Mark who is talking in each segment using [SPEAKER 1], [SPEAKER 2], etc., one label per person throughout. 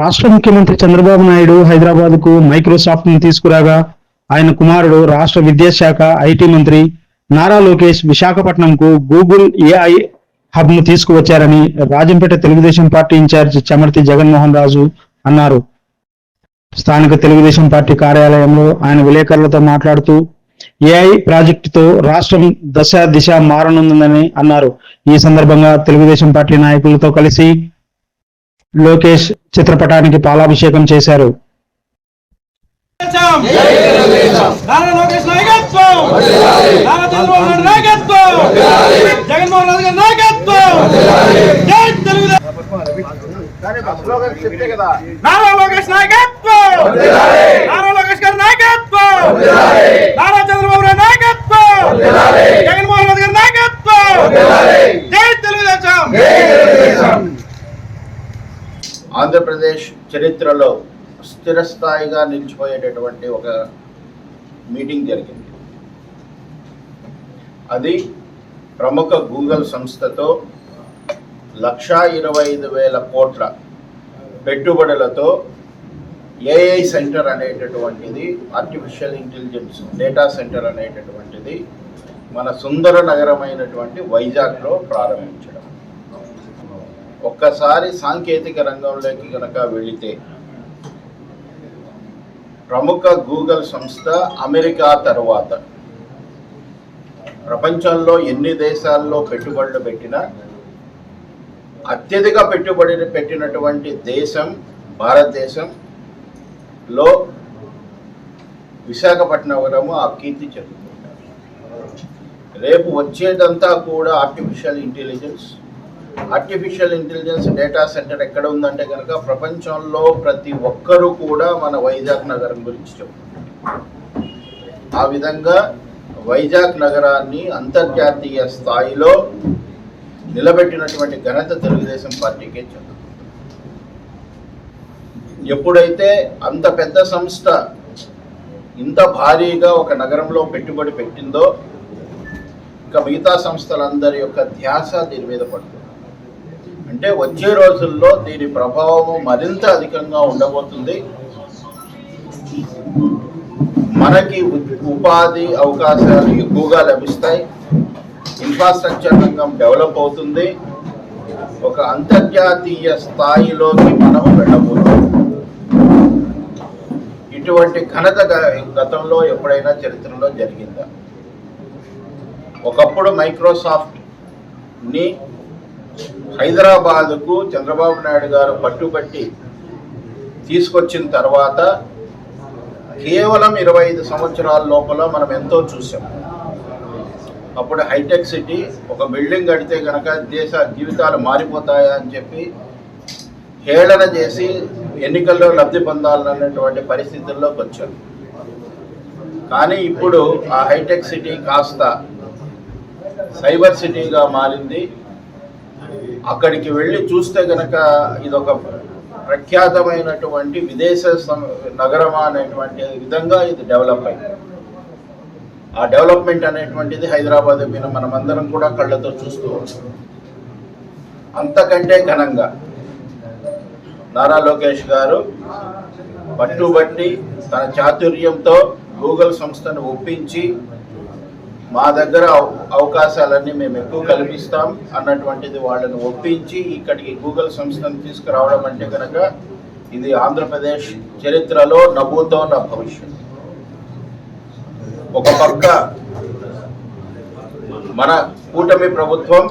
[SPEAKER 1] రాష్ట్ర ముఖ్యమంత్రి చంద్రబాబు నాయుడు హైదరాబాద్కు మైక్రోసాఫ్ట్ను తీసుకురాగా ఆయన కుమారుడు రాష్ట్ర విద్యాశాఖ ఐటీ మంత్రి నారా లోకేష్ విశాఖపట్నం కు గూగుల్ ఏఐ హబ్ను తీసుకువచ్చారని రాజంపేట తెలుగుదేశం పార్టీ ఇన్ఛార్జ్ చమర్తి జగన్మోహన్ రాజు అన్నారు. స్థానిక తెలుగుదేశం పార్టీ కార్యాలయంలో ఆయన విలేకరులతో మాట్లాడుతూ ఏఐ ప్రాజెక్టుతో రాష్ట్రం దశ దిశ మారనుందని అన్నారు. ఈ సందర్భంగా తెలుగుదేశం పార్టీ నాయకులతో కలిసి లోకేష్ చిత్రపటానికి పాలాభిషేకం చేశారు.
[SPEAKER 2] జగన్మోహన్ లోకేష్ నాయకత్వం నారా చంద్రబాబు నాయుడు నాయకత్వం జగన్మోహన్ రెడ్డి గారి నాయకత్వం జై తెలుగుదేశం నారా లోకేష్ నాయకత్వం! నారా లోకేష్ గారి నాయకత్వం! నారా చంద్రబాబు నాయుడు నాయకత్వం! జగన్మోహన్ రెడ్డి గారి నాయకత్వం! జై తెలుగుదేశం!
[SPEAKER 3] ఆంధ్రప్రదేశ్ చరిత్రలో స్థిరస్థాయిగా నిలిచిపోయేటటువంటి ఒక మీటింగ్ జరిగింది. అది ప్రముఖ గూగుల్ సంస్థతో లక్షా ఇరవై ఐదు వేల కోట్ల పెట్టుబడులతో ఏఐ సెంటర్ అనేటటువంటిది ఆర్టిఫిషియల్ ఇంటెలిజెన్స్ డేటా సెంటర్ అనేటటువంటిది మన సుందర నగరమైనటువంటి వైజాగ్లో ప్రారంభించడం. ఒక్కసారి సాంకేతిక రంగంలోకి కనుక వెళితే ప్రముఖ గూగుల్ సంస్థ అమెరికా తరువాత ప్రపంచంలో ఎన్ని దేశాల్లో పెట్టుబడులు పెట్టినా అత్యధిక పెట్టుబడి పెట్టినటువంటి దేశం భారతదేశంలో విశాఖపట్నము ఆ కీర్తి చెందుతుంది. రేపు వచ్చేదంతా కూడా artificial intelligence artificial intelligence data centre ఎక్కడ ఉందంటే కనుక ప్రపంచంలో ప్రతి ఒక్కరూ కూడా మన వైజాగ్ నగరం గురించి చెప్తున్నారు. ఆ విధంగా వైజాగ్ నగరాన్ని అంతర్జాతీయ స్థాయిలో నిలబెట్టినటువంటి ఘనత తెలుగుదేశం పార్టీకే చెందుతుంది. ఎప్పుడైతే అంత పెద్ద సంస్థ ఇంత భారీగా ఒక నగరంలో పెట్టుబడి పెట్టిందో ఇంకా మిగతా సంస్థలందరి యొక్క ధ్యాస దీని మీద పడుతుంది. అంటే వచ్చే రోజుల్లో దీని ప్రభావము మరింత అధికంగా ఉండబోతుంది. మనకి ఉపాధి అవకాశాలు ఎక్కువగా లభిస్తాయి. ఇన్ఫ్రాస్ట్రక్చర్ రంగం డెవలప్ అవుతుంది. ఒక అంతర్జాతీయ స్థాయిలోకి మనం వెళ్ళబోతున్నాం. ఇటువంటి ఘనత గతంలో ఎప్పుడైనా చరిత్రలో జరిగిందా? ఒకప్పుడు మైక్రోసాఫ్ట్ని హైదరాబాదుకు చంద్రబాబు నాయుడు గారు పట్టుబట్టి తీసుకొచ్చిన తర్వాత కేవలం ఇరవై ఐదు సంవత్సరాల లోపల మనం ఎంతో చూసాం అప్పుడు హైటెక్ సిటీ ఒక బిల్డింగ్ కడితే కనుక దేశ జీవితాలు మారిపోతాయా అని చెప్పి హేళన చేసి ఎన్నికల్లో లబ్ధి పొందాలన్నటువంటి పరిస్థితుల్లోకి వచ్చాం కానీ ఇప్పుడు ఆ హైటెక్ సిటీ కాస్త సైబర్ సిటీగా మారింది. అక్కడికి వెళ్ళి చూస్తే కనుక ఇదొక ప్రఖ్యాతమైనటువంటి విదేశ సం- నగరమా అనేటువంటి విధంగా ఇది డెవలప్ అయింది. ఆ డెవలప్మెంట్ అనేటువంటిది హైదరాబాద్ మీద మనమందరం కూడా కళ్ళతో చూస్తూ అంతకంటే ఘనంగా నారా లోకేష్ గారు పట్టుబట్టి తన చాతుర్యంతో గూగుల్ సంస్థను ఒప్పించి మా దగ్గర అవకాశాలన్నీ మేము ఎక్కువ కల్పిస్తాం అన్నటువంటిది వాళ్ళని ఒప్పించి ఇక్కడికి గూగుల్ సంస్థను తీసుకురావడం అంటే కనుక ఇది ఆంధ్రప్రదేశ్ చరిత్రలో నవ్వుతో నా భవిష్యత్ ఒక పక్క మన కూటమి ప్రభుత్వం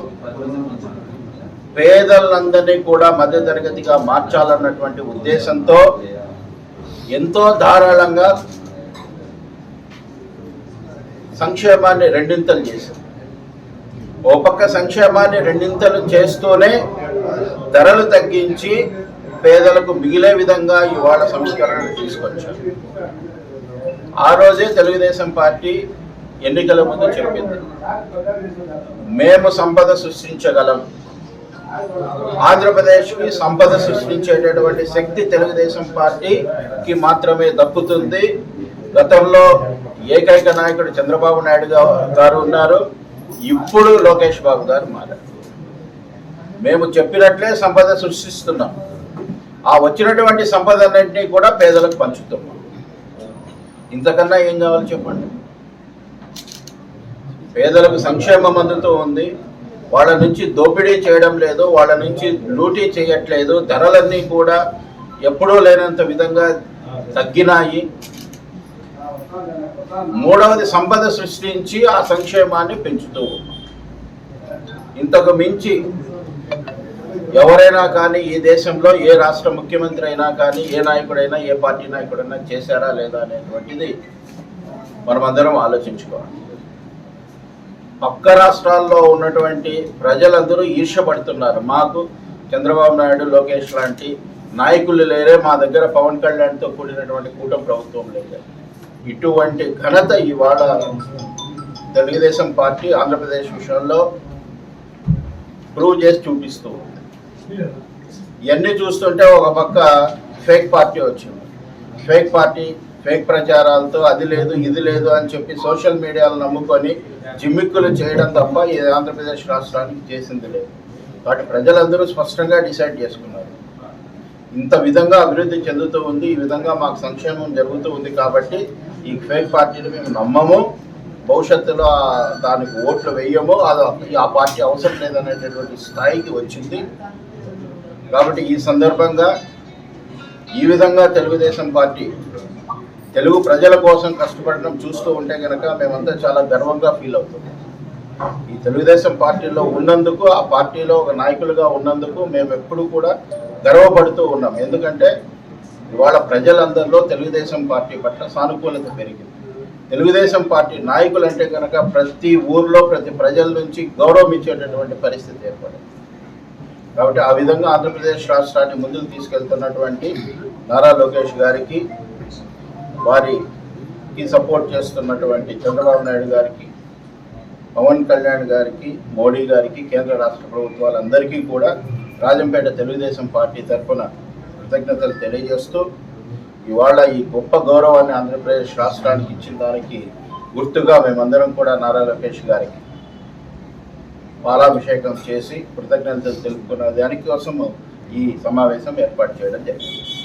[SPEAKER 3] పేదలందరినీ కూడా మధ్యతరగతిగా మార్చాలన్నటువంటి ఉద్దేశంతో ఎంతో ధారాళంగా సంక్షేమాన్ని రెండింతలు చేశారు. ఓ పక్క సంక్షేమాన్ని రెండింతలు చేస్తూనే ధరలు తగ్గించి పేదలకు మిగిలే విధంగా ఇవాళ సంస్కరణలు తీసుకొచ్చారు. ఆ రోజే తెలుగుదేశం పార్టీ ఎన్నికల ముందు చెప్పింది. మేము సంపద సృష్టించగలం. ఆంధ్రప్రదేశ్కి సంపద సృష్టించేటటువంటి శక్తి తెలుగుదేశం పార్టీకి మాత్రమే దక్కుతుంది. గతంలో ఏకైక నాయకుడు చంద్రబాబు నాయుడు గారు ఉన్నారు. ఇప్పుడు లోకేష్ బాబు గారు మారారు. మేము చెప్పినట్లే సంపద సృష్టిస్తున్నాం. ఆ వచ్చినటువంటి సంపద అన్నింటినీ కూడా పేదలకు పంచుతున్నాం. ఇంతకన్నా ఏం కావాలి చెప్పండి? పేదలకు సంక్షేమం అందుతూ ఉంది. వాళ్ళ నుంచి దోపిడీ చేయడం లేదు వాళ్ళ నుంచి లూటీ చేయట్లేదు. ధరలన్నీ కూడా ఎప్పుడూ లేనంత విధంగా తగ్గినాయి. మూడవది సంపద సృష్టించి ఆ సంక్షేమాన్ని పెంచుతూ ఇంతకు మించి ఎవరైనా కానీ ఈ దేశంలో ఏ రాష్ట్ర ముఖ్యమంత్రి అయినా కానీ ఏ నాయకుడైనా ఏ పార్టీ నాయకుడైనా చేశారా లేదా అనేటువంటిది మనమందరం ఆలోచించుకోవాలి. పక్క రాష్ట్రాల్లో ఉన్నటువంటి ప్రజలందరూ ఈర్ష్యపడుతున్నారు. మాకు చంద్రబాబు నాయుడు లోకేష్ లాంటి నాయకులు లేరే మా దగ్గర పవన్ కళ్యాణ్తో కూడినటువంటి కూటమి ప్రభుత్వం లేదు. ఇటువంటి ఘనత ఇవాళ తెలుగుదేశం పార్టీ ఆంధ్రప్రదేశ్ విషయంలో ప్రూవ్ చేసి చూపిస్తూ ఉంది. ఇవన్నీ చూస్తుంటే ఒక పక్క ఫేక్ పార్టీ వచ్చింది. ఫేక్ పార్టీ ఫేక్ ప్రచారాలతో అది లేదు ఇది లేదు అని చెప్పి సోషల్ మీడియాలు నమ్ముకొని జిమ్మిక్కులు చేయడం తప్ప ఇది ఆంధ్రప్రదేశ్ రాష్ట్రానికి చేసింది లేదు. కాబట్టి ప్రజలందరూ స్పష్టంగా డిసైడ్ చేసుకున్నారు. ఇంత విధంగా అభివృద్ధి చెందుతూ ఉంది ఈ విధంగా మాకు సంక్షేమం జరుగుతూ ఉంది కాబట్టి ఈ ఫేక్ పార్టీని మేము నమ్మము. భవిష్యత్తులో దానికి ఓట్లు వేయము. అది ఆ పార్టీ అవసరం లేదనేటటువంటి స్థాయికి వచ్చింది. కాబట్టి ఈ సందర్భంగా ఈ విధంగా తెలుగుదేశం పార్టీ తెలుగు ప్రజల కోసం కష్టపడడం చూస్తూ ఉంటే కనుక మేమంతా చాలా గర్వంగా ఫీల్ అవుతాం. ఈ తెలుగుదేశం పార్టీలో ఉన్నందుకు ఆ పార్టీలో ఒక నాయకులుగా ఉన్నందుకు మేము ఎప్పుడు కూడా గర్వపడుతూ ఉన్నాం. ఎందుకంటే ఇవాళ ప్రజలందరిలో తెలుగుదేశం పార్టీ పట్ల సానుకూలత పెరిగింది. తెలుగుదేశం పార్టీ నాయకులు అంటే కనుక ప్రతి ఊర్లో ప్రతి ప్రజల నుంచి గౌరవం ఇచ్చేటటువంటి పరిస్థితి ఏర్పడింది. కాబట్టి ఆ విధంగా ఆంధ్రప్రదేశ్ రాష్ట్రాన్ని ముందుకు తీసుకెళ్తున్నటువంటి నారా లోకేష్ గారికి వారికి సపోర్ట్ చేస్తున్నటువంటి చంద్రబాబు నాయుడు గారికి పవన్ కళ్యాణ్ గారికి మోడీ గారికి కేంద్ర రాష్ట్ర ప్రభుత్వాలందరికీ కూడా రాజంపేట తెలుగుదేశం పార్టీ తరఫున కృతజ్ఞతలు తెలియజేస్తూ ఇవాళ ఈ గొప్ప గౌరవాన్ని ఆంధ్రప్రదేశ్ రాష్ట్రానికి ఇచ్చిన దానికి గుర్తుగా మేమందరం కూడా నారా లోకేష్ గారికి పాలాభిషేకం చేసి కృతజ్ఞతలు తెలుపుకున్న దానికోసం ఈ సమావేశం ఏర్పాటు చేయడం జరిగింది.